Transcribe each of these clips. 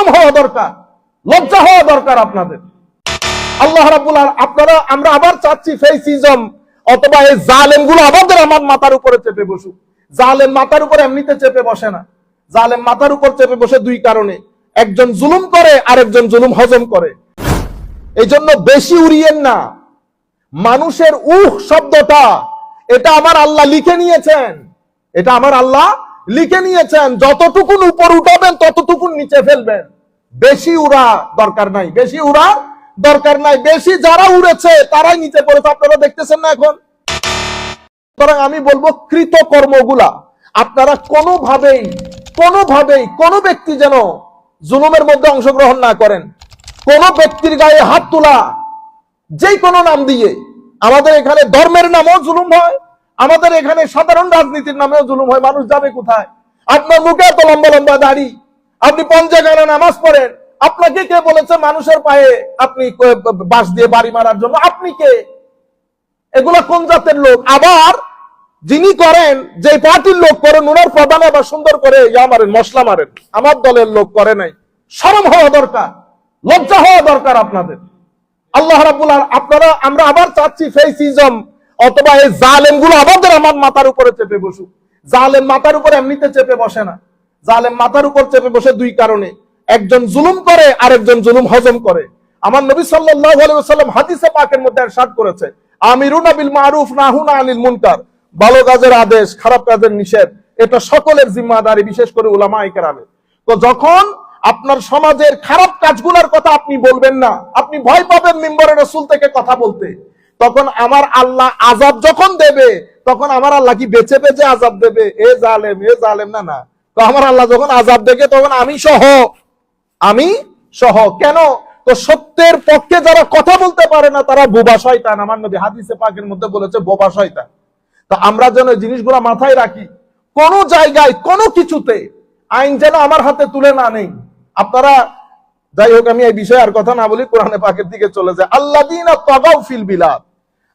শরম হওয়া দরকার, লজ্জা হওয়া দরকার আপনাদের। আল্লাহ রাব্বুল আল- আপনারা, আমরা আবার চাচ্ছি ফেসিজম, অথবা এই জালেমগুলো আমাদের আমার মাথার উপরে চেপে বসুক। জালেম মাথার উপরে এমনিতে চেপে বসে না। জালেম মাথার উপর চেপে বসে দুই কারণে। একজন জুলুম করে, আরেকজন জুলুম হজম করে। এই জন্য বেশি উড়িয়েন না। মানুষের উহ শব্দটা, এটা আমার আল্লাহ লিখে নিয়েছেন। এটা আমার আল্লাহ লিখে নিয়েছেন, যতটুকুন উপর উঠাবেন, ততটুকুন নিচে ফেলবেন। বেশি উড়া দরকার নাই, বেশি উড়া দরকার নাই। বেশি যারা উড়েছে, তারাই নিচে পড়েছে। আপনারা দেখতেছেন না এখন? সুতরাং আমি বলব কৃত কর্মগুলা আপনারা কোনোভাবেই কোনোভাবেই, কোনো ব্যক্তি যেন জুলুমের মধ্যে অংশগ্রহণ না করেন। কোন ব্যক্তির গায়ে হাত তোলা, যেই কোনো নাম দিয়ে। আমাদের এখানে ধর্মের নামও জুলুম হয় আমাদের এখানে সাধারণ রাজনীতির নামেও জুলুম হয়, মানুষ যাবে কোথায়? আপনার মুখে এত লম্বা লম্বা দাড়ি, আপনি পঞ্চাগানা নামাজ পড়েন, আপনাকে কে বলেছে মানুষের পায়ে আপনি বাঁশ দিয়ে বাড়ি মারার জন্য? আপনি কে? এগুলা কোন জাতের লোক? আবার যিনি করেন যে পার্টির লোক করেন, উনার প্রধান আবার সুন্দর করে ইয়া মারেন, মশলা মারেন। আমার দলের লোক করে নাই। শরম হওয়া দরকার, লজ্জা হওয়া দরকার আপনাদের। আল্লাহ রাব্বুল আল- আপনারা আমরা আবার চাচ্ছি ফেসিজম অথবা এই জালেমগুলো আমাদের আমার মাথার উপরে চেপে বসুক। জালেম মাথার উপর এমনিতে চেপে বসে না। জালেম মাথার উপর চেপে বসে দুই কারণে। একজন জুলুম করে, আরেকজন জুলুম হজম করে। আমার নবী ওয়াসাল্লাম হাদিসে পাকের মধ্যে ইরশাদ করেছে, আমিরুনা বিল মারুফ, নাহুনা আনিল মুনকার। ভালো কাজের আদেশ, খারাপ কাজের নিষেধ, এটা সকলের জিম্মাদারি, বিশেষ করে উলামায়ে কেরামের। তো যখন আপনার সমাজের খারাপ কাজগুলোর কথা আপনি বলবেন না, আপনি ভয় পাবেন মিম্বরের রসুল থেকে কথা বলতে। তখন আমার আল্লাহ আজাব যখন দেবে, তখন আমার আল্লাহ কি বেঁচে বেঁচে আজাব দেবে? এ জালেম এ জালেম, না না। তো আমার আল্লাহ যখন আজাব দেখে তখন আমি সহ। আমি সহ। কেন? তো সত্যের পক্ষে যারা কথা বলতে পারে না, তারা বোবা শয়তান। আমার নবী হাদিসে পাকের মধ্যে বলেছে, বোবা শয়তান। তো আমরা যেন জিনিসগুলো মাথায় রাখি। কোন জায়গায়, কোনো কিছুতে আইন যেন আমার হাতে তুলে না নেই। আপনারা, যাই হোক, আমি এই বিষয়ে আর কথা না বলি, কোরআনে পাকের দিকে চলে যায়। আল্লাহ দিন ফিল বিলাদ।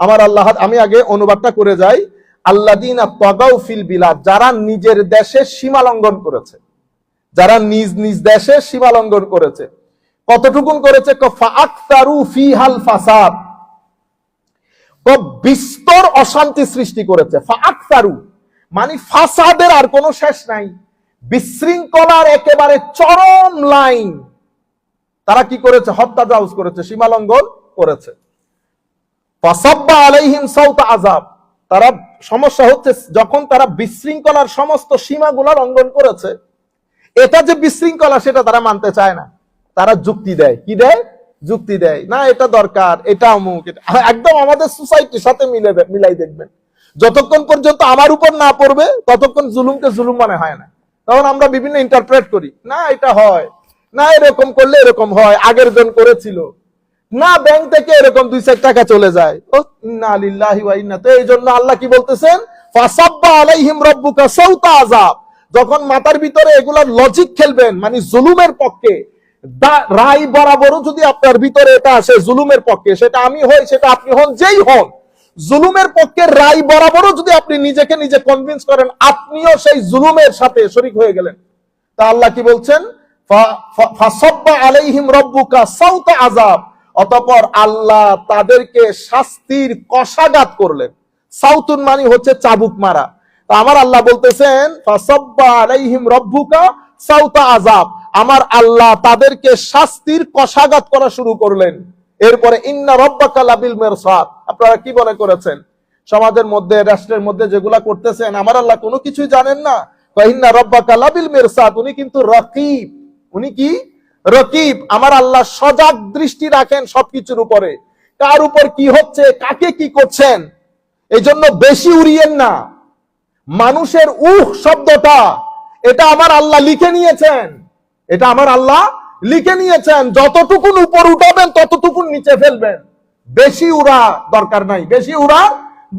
আমার আল্লাহ, আমি আগে অনুবাদটা করে যাই। আল্লাহ দিন ফিল বিলাদ, যারা নিজের দেশে সীমা লঙ্ঘন করেছে। যারা নিজ নিজ দেশে সীমা লঙ্ঘন করেছে। কতটুকুন করেছে? বিস্তর অশান্তি সৃষ্টি করেছে। মানে ফাসাদের আর কোনো শেষ নাই। বিশৃঙ্খলার একেবারে চরম লাইন। তারা কি করেছে? হত্যা করেছে, সীমা লঙ্ঘন করেছে। তারা সমস্যা হচ্ছে যখন তারা বিশৃঙ্খলার সমস্ত সীমাগুলো লঙ্ঘন করেছে, এটা যে বিশৃঙ্খলা সেটা তারা মানতে চায় না। তারা যুক্তি দেয়। কি দেয়? যুক্তি দেয়। না, এটা দরকার, এটা অমুক একদম আমাদের সোসাইটির সাথে মিলে মিলাই দেখবেন। যতক্ষণ পর্যন্ত আমার উপর না পড়বে, ততক্ষণ জুলুমকে জুলুম মনে হয় না। তখন আমরা বিভিন্ন ইন্টারপ্রেট করি। না, এটা হয়। না, এরকম করলে এরকম হয়। আগের জন করেছিল। না ব্যাংক থেকে এরকম দুই চার টাকা চলে যায়। ও, ইন্না ওয়া ইন্না তো এই জন্য আল্লাহ কি বলতেছেন? ফাসাব্বা আলাইহিম সাউতা আযাব। যখন মাথার ভিতরে লজিক খেলবেন মানে জুলুমের পক্ষে রায় যদি আপনার ভিতরে এটা আসে জুলুমের পক্ষে, সেটা আমি হই, সেটা আপনি হন, যেই হন, জুলুমের পক্ষে রায় বরাবরও যদি আপনি নিজেকে নিজে কনভিন্স করেন, আপনিও সেই জুলুমের সাথে শরিক হয়ে গেলেন। তা আল্লাহ কি বলছেন? ফাসাব্বা আলাইহিম রাব্বুকা সাউতা আযাব। অতঃপর আল্লাহ তাদেরকে শাস্তির কষাঘাত করলেন। সাউতুন মানে হচ্ছে চাবুক মারা। আমার আল্লাহ বলতেছেন আযাব। আমার আল্লাহ তাদেরকে শাস্তির কষাঘাত করা শুরু করলেন। এরপরে, ইন্না রব্বাকা লাবিল মিরসাদ। আপনারা কি মনে করেছেন? সমাজের মধ্যে, রাষ্ট্রের মধ্যে যেগুলা করতেছেন, আমার আল্লাহ কোনো কিছুই জানেন না। ইন্না রব্বাকা লাবিল মিরসাদ। উনি কিন্তু রকিব। উনি কি? রকিব, আমার আল্লাহ সজাগ দৃষ্টি রাখেন সবকিছুর উপরে। কার উপর কি হচ্ছে, কাকে কি করছেন এই জন্য বেশি উড়িয়েন না। মানুষের উহ শব্দটা, এটা আমার আল্লাহ লিখে নিয়েছেন। এটা আমার আল্লাহ লিখে নিয়েছেন। যতটুকুন উপর উঠাবেন, ততটুকুন নিচে ফেলবেন। বেশি উড়া দরকার নাই, বেশি উড়া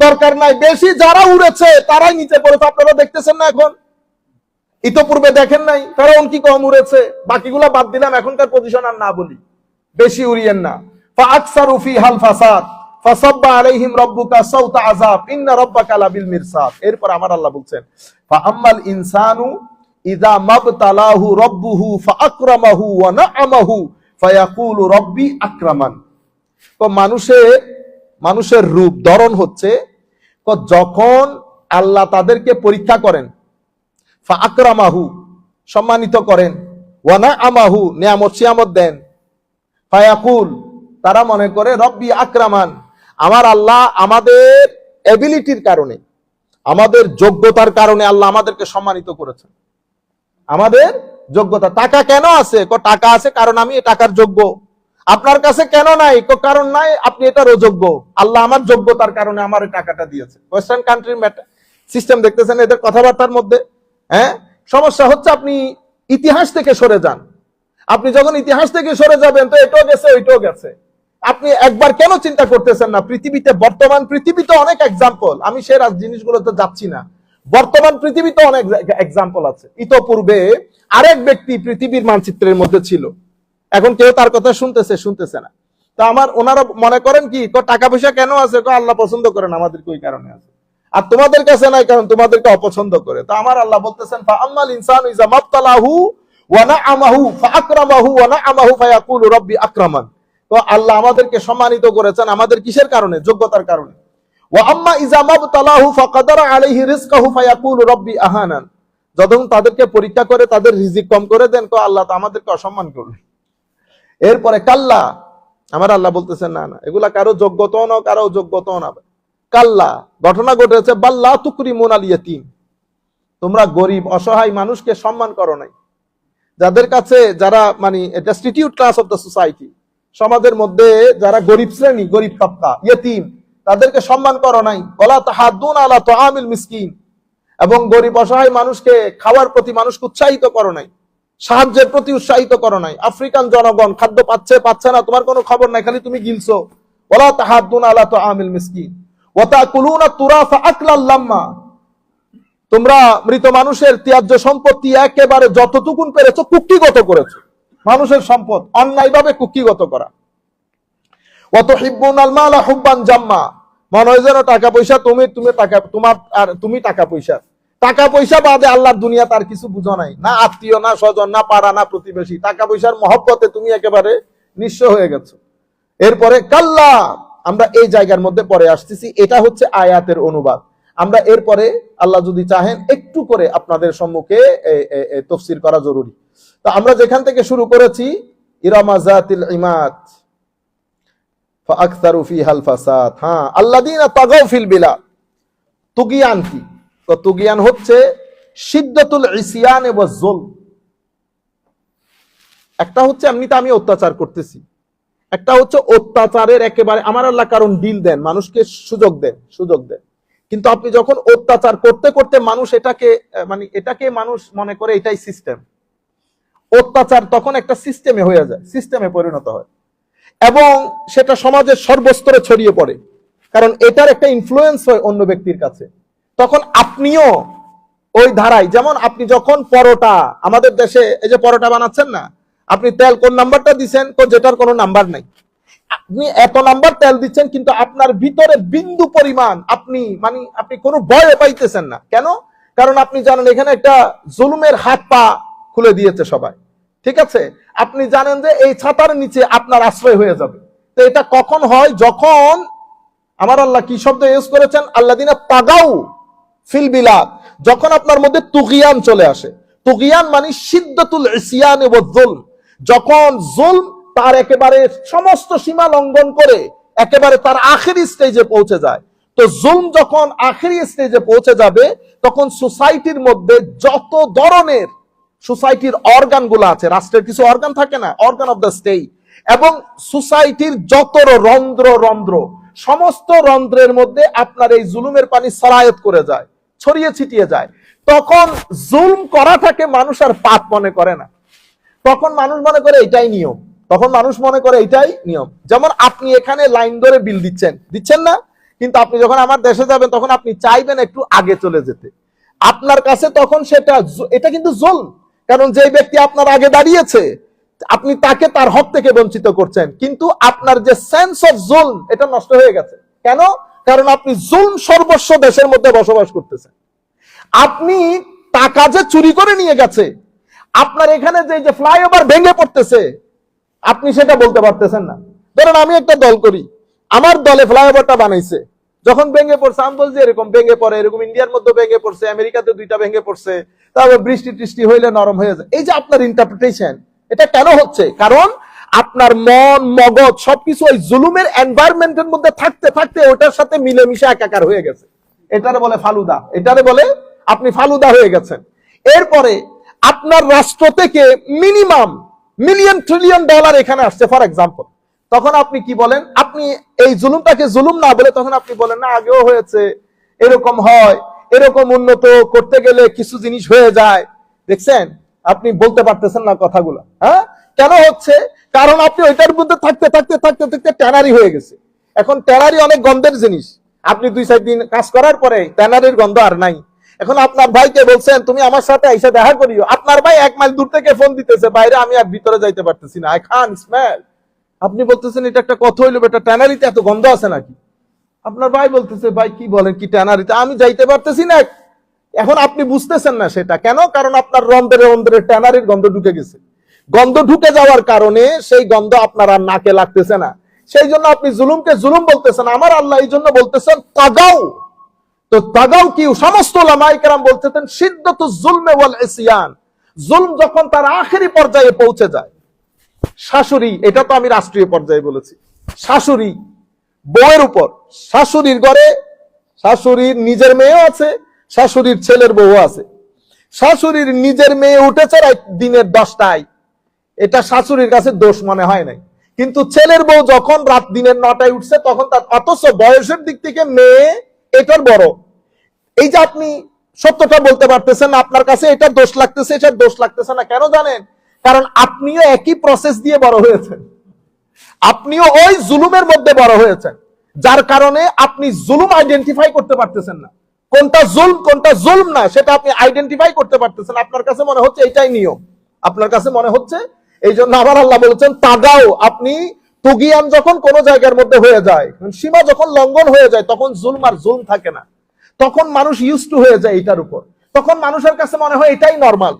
দরকার নাই। বেশি যারা উড়েছে, তারাই নিচে পড়েছে। আপনারা দেখতেছেন না এখন? ইতপূর্বে দেখেন নাই। ফেরাউন কি কম উড়েছে? বাকিগুলা বাদ দিলাম, এখনকার পজিশন আর না বলি। বেশি উড়িয়েন না। তো মানুষে, মানুষের রূপ, ধরন হচ্ছে যখন আল্লাহ তাদেরকে পরীক্ষা করেন ফাআকরামাহু, সম্মানিত করেন। ওয়া নাআমাহু, নিয়ামত সিয়ামত দেন। ফায়াকুল, তারা মনে করে, রব্বি আক্রামান, আমার আল্লাহ আমাদের এবিলিটির কারণে, আমাদের যোগ্যতার কারণে আল্লাহ আমাদেরকে সম্মানিত করেছেন। আমাদের যোগ্যতা, টাকা কেন আছে? ক, টাকা আছে কারণ আমি টাকার যোগ্য। আপনার কাছে কেন নাই? ক, কারণ নাই, আপনি এটার অযোগ্য আল্লাহ আমার যোগ্যতার কারণে আমার টাকাটা দিয়েছে। ওয়েস্টার্ন কান্ট্রির সিস্টেম দেখতেছেন এদের কথাবার্তার মধ্যে? হ্যাঁ? সমস্যা হচ্ছে আপনি ইতিহাস থেকে সরে যান। আপনি যখন ইতিহাস থেকে সরে যাবেন, তো এটাও গেছে, ওইটাও গেছে। আপনি একবার কেন চিন্তা করতেছেন না? পৃথিবীতে বর্তমান পৃথিবীতে অনেক এক্সাম্পল আমি সে জিনিসগুলোতে যাচ্ছি না। বর্তমান পৃথিবীতে অনেক এক্সাম্পল আছে। ইতোপূর্বে আরেক ব্যক্তি পৃথিবীর মানচিত্রের মধ্যে ছিল। এখন কেউ তার কথা শুনতেছে শুনতেছে না। তা আমার, ওনারা মনে করেন কি টাকা পয়সা কেন আছে? আল্লাহ পছন্দ করেন আমাদেরকে ওই কারণে আছে। আর তোমাদের কাছে নাই, কারণ তোমাদেরকে অপছন্দ করে। তা আমার আল্লাহ বলতেছেন ইজা মাবতালাহু ওয়া নাআমাহু ওয়া নাআমাহু রাব্বি আক্রামান। তো আল্লাহ আমাদেরকে সম্মানিত করেছেন, আমাদের কিসের কারণে? যোগ্যতার কারণে। ওয়া আম্মা ইজা মাবতালাহু আলাইহি রিজকাহু রাব্বি আহানান। যখন তাদেরকে পরীক্ষা করে, তাদের রিজিক কম করে দেন, তো আল্লাহ তো আমাদেরকে অসম্মান করবে। এরপরে কাল্লা, আমার আল্লাহ বলতেছেন, না না, এগুলা কারও যোগ্যতাও না, কারও যোগ্যতাও না কাল্লা। ঘটনা ঘটেছে, বাল্লা তুকরি মোনাল ইয়তিম তোমরা গরিব, অসহায় মানুষকে সম্মান করো নাই। যাদের কাছে যারা মানে ক্লাস অফ দ্য সোসাইটি সমাজের মধ্যে যারা গরিব শ্রেণি, গরিব তবকা ইয়তিম, তাদেরকে সম্মান করো নাই। ওলা তাহাদুন আলা তোহামিল মিসকিন। এবং গরিব, অসহায় মানুষকে খাওয়ার প্রতি মানুষকে উৎসাহিত করো নাই। সাহায্যের প্রতি উৎসাহিত করো নাই। আফ্রিকান জনগণ খাদ্য পাচ্ছে পাচ্ছে না, তোমার কোনো খবর নাই, খালি তুমি গিলছো। ওলা তাহাদুন আলা তোহামিল মিসকিন। তোমরা মৃত মানুষের ত্যায্য সম্পত্তি একেবারে যতটুকুন পেরেছ কুক্ষিগত করেছ। মানুষের সম্পদ অন্যায়ভাবে কুক্ষিগত করা। অত হিব্বুন আলমালা হুব্বান জাম্মা। মনে হয় যেন টাকা পয়সা তুমি তুমি টাকা, তোমার আর তুমি টাকা পয়সা। টাকা পয়সা বাদে আল্লাহর দুনিয়া তার কিছু বুঝো নাই। না আত্মীয়, না স্বজন, না পাড়া, না প্রতিবেশী। টাকা পয়সার মহব্বতে তুমি একেবারে নিঃস্ব হয়ে গেছো। এরপরে কাল্লা আমরা এই জায়গার মধ্যে পরে আসতেছি। এটা হচ্ছে আয়াতের অনুবাদ। আমরা এরপরে আল্লাহ যদি চাহেন একটু করে আপনাদের সম্মুখে তফসির করা জরুরি। তো আমরা যেখান থেকে শুরু করেছি হ্যাঁ তুগিয়ান কি? তো তুগিয়ান হচ্ছে সিদ্দাতুল ইসিয়ান যুলম একটা হচ্ছে, এমনিতে আমি অত্যাচার করতেছি। একটা হচ্ছে অত্যাচারের একেবারে, আমার আল্লাহ কারণ ডিল দেন, মানুষকে সুযোগ দেন সুযোগ দেন। কিন্তু আপনি যখন অত্যাচার করতে করতে মানুষ এটাকে মানে এটাকে মানুষ মনে করে এটাই সিস্টেম অত্যাচার তখন একটা সিস্টেমে হয়ে যায় সিস্টেমে পরিণত হয়। এবং সেটা সমাজের সর্বস্তরে ছড়িয়ে পড়ে। কারণ এটার একটা ইনফ্লুয়েন্স হয় অন্য ব্যক্তির কাছে। তখন আপনিও ওই ধারায়, যেমন আপনি যখন পরোটা, আমাদের দেশে এই যে পরোটা বানাচ্ছেন না আপনি তেল কোন নাম্বারটা দিচ্ছেন তো যেটার কোনো নাম্বার নাই। আপনি এত নাম্বার তেল দিচ্ছেন, কিন্তু আপনার ভিতরে বিন্দু পরিমাণ আপনি মানে আপনি কোনো ভয় পাইতেছেন না। কেন? কারণ আপনি জানেন এখানে একটা জুলুমের হাত পা খুলে দিয়েছে সবাই। ঠিক আছে? আপনি জানেন যে এই ছাতার নিচে আপনার আশ্রয় হয়ে যাবে। তো এটা কখন হয়? যখন আমার আল্লাহ কি শব্দ ইউজ করেছেন? আল্লাহ দিনা পাগাউ ফিল বিলাদ। যখন আপনার মধ্যে তুগিয়ান চলে আসে। তুগিয়ান মানে সিদ্ধাতুল ইসিয়ান এবং জুলম যখন জুলম তার একেবারে সমস্ত সীমা লঙ্ঘন করে একেবারে তার আখেরি স্টেজে পৌঁছে যায়। তো জুলম যখন আখেরি স্টেজে পৌঁছে যাবে, তখন সোসাইটির মধ্যে যত ধরনের সোসাইটির অর্গানগুলো আছে, রাষ্ট্রের কিছু অর্গান থাকে না অর্গান অফ দ্য স্টেট এবং সোসাইটির যত রন্ধ্র রন্ধ্র, সমস্ত রন্ধ্রের মধ্যে আপনার এই জুলুমের পানি সরায়ত করে যায়, ছড়িয়ে ছিটিয়ে যায়। তখন জুলম করাটাকে মানুষ আর পাপ মনে করে না। তখন মানুষ মনে করে এটাই নিয়ম। তখন মানুষ মনে করে এটাই নিয়ম। যেমন আপনি এখানে লাইন ধরে বিল দিচ্ছেন। দিচ্ছেন না? কিন্তু আপনি যখন আমার দেশে যাবেন, তখন আপনি চাইবেন একটু আগে চলে যেতে। আপনার কাছে তখন সেটা এটা কিন্তু জুলম কারণ যে ব্যক্তি আপনার আগে দাঁড়িয়েছে, আপনি তাকে তার হক থেকে বঞ্চিত করছেন। কিন্তু আপনার যে সেন্স অফ জুলম এটা নষ্ট হয়ে গেছে। কেন? কারণ আপনি জুলম সর্বস্ব দেশের মধ্যে বসবাস করতেছেন। আপনি টাকা যে চুরি করে নিয়ে গেছে আপনার এখানে যে যে ফ্লাইওভার ভেঙে পড়তেছে, আপনি সেটা বলতে পারতেছেন না। ধরেন আমি একটা দল করি, আমার দলে ফ্লাইওভারটা বানাইছে। যখন ভেঙে পড়ছে, আমি বলছি এরকম ভেঙে পড়ে, এরকম ইন্ডিয়ার মধ্যে ভেঙে পড়ছে, আমেরিকাতে দুইটা ভেঙে পড়ছে, তারপর বৃষ্টি টিষ্টি হইলে নরম হয়ে যায়। এই যে আপনার ইন্টারপ্রিটেশন এটা কেন হচ্ছে? কারণ আপনার মন, মগজ, সবকিছু ওই জুলুমের এনভায়রনমেন্টের মধ্যে থাকতে থাকতে ওটার সাথে মিলেমিশে একাকার হয়ে গেছে। এটারে বলে ফালুদা। এটারে বলে আপনি ফালুদা হয়ে গেছেন। এরপরে আপনার রাষ্ট্র থেকে মিনিমাম মিলিয়ন ট্রিলিয়ন ডলার এখানে আসছে, ফর এক্সাম্পল। তখন আপনি কি বলেন? আপনি এই জুলুমটাকে জুলুম না বলে তখন আপনি বলেন, না, আগেও হয়েছে, এরকম হয়, এরকম উন্নত করতে গেলে কিছু জিনিস হয়ে যায়। দেখছেন? আপনি বলতে পারতেছেন না কথাগুলো। হ্যাঁ? কেন হচ্ছে? কারণ আপনি ওইটার মধ্যে থাকতে থাকতে থাকতে থাকতে ট্যানারি হয়ে গেছে। এখন ট্যানারি অনেক গন্ধের জিনিস। আপনি দুই, চার দিন কাজ করার পরে ট্যানারির গন্ধ আর নাই। এখন আপনার ভাইকে বলছেন, তুমি আমার সাথে এসে দেখা করিও। আপনার ভাই এক মাইল দূর থেকে ফোন দিতেছে, বাইরে আমি আর ভিতরে যাইতে পারতেছি না। আই খান স্মেল আপনি বলতেছেন, এটা একটা কথা হইল এটা ট্যানারিতে এত গন্ধ আছে নাকি? আপনার ভাই বলতেছে, ভাই, কি বলেন, কি ট্যানারিতে? আমি যাইতে পারতেছি না। এখন আপনি বুঝতেছেন না সেটা। কেন? কারণ আপনার রন্ধ্রে রন্ধ্রে ট্যানারির গন্ধ ঢুকে গেছে। গন্ধ ঢুকে যাওয়ার কারণে সেই গন্ধ আপনার আর নাকে লাগতেছে না। সেই জন্য আপনি জুলুমকে জুলুম বলতেছেন, আমার আল্লাহ এই জন্য বলতেছেন তাগাও তো তাগাও কি সমস্ত লামাইকেরাম বলতেছেন সিদ্ধত জুলমে ওয়াল ইসিয়ান। জুলম যখন তার আখেরি পর্যায়ে পৌঁছে যায়, শাশুড়ি, এটা তো আমি রাষ্ট্রীয় পর্যায়ে বলেছি, শাশুড়ি বউয়ের উপর, শাশুড়ির ঘরে শাশুড়ির নিজের মেয়েও আছে, শাশুড়ির ছেলের বউ আছে। শাশুড়ির নিজের মেয়ে উঠেছে দিনের দশটায়, এটা শাশুড়ির কাছে দোষ মনে হয় নাই। কিন্তু ছেলের বউ যখন রাত দিনের নটায় উঠছে, তখন তার অথচ বয়সের দিক থেকে মেয়ে এটার বড়। এই যে আপনি সত্যটা বলতে পারতেছেন, আপনার কাছে এটা দোষ লাগতেছে, এটা দোষ লাগতেছে না, কেন জানেন? কারণ আপনিও একই প্রসেস দিয়ে বড় হয়েছেন। আপনিও ওই জুলুমের মধ্যে বড় হয়েছেন, যার কারণে আপনি জুলুম আইডেন্টিফাই করতে পারতেছেন না। কোনটা জুলম কোনটা জুলম না, সেটা আপনি আইডেন্টিফাই করতে পারতেছেন। আপনার কাছে মনে হচ্ছে এটাই নিয়ম। আপনার কাছে মনে হচ্ছে এই জন্য আবার আল্লাহ বলেছেন, তাগাও, আপনি তুগিয়ান যখন কোন জায়গার মধ্যে হয়ে যায় সীমা যখন লঙ্ঘন হয়ে যায়, তখন জুলম আর জুলম থাকে না। তখন মানুষ ইউজ টু হয়ে যায় এটার উপর। তখন মানুষের কাছে মনে হয় এটাই নর্মাল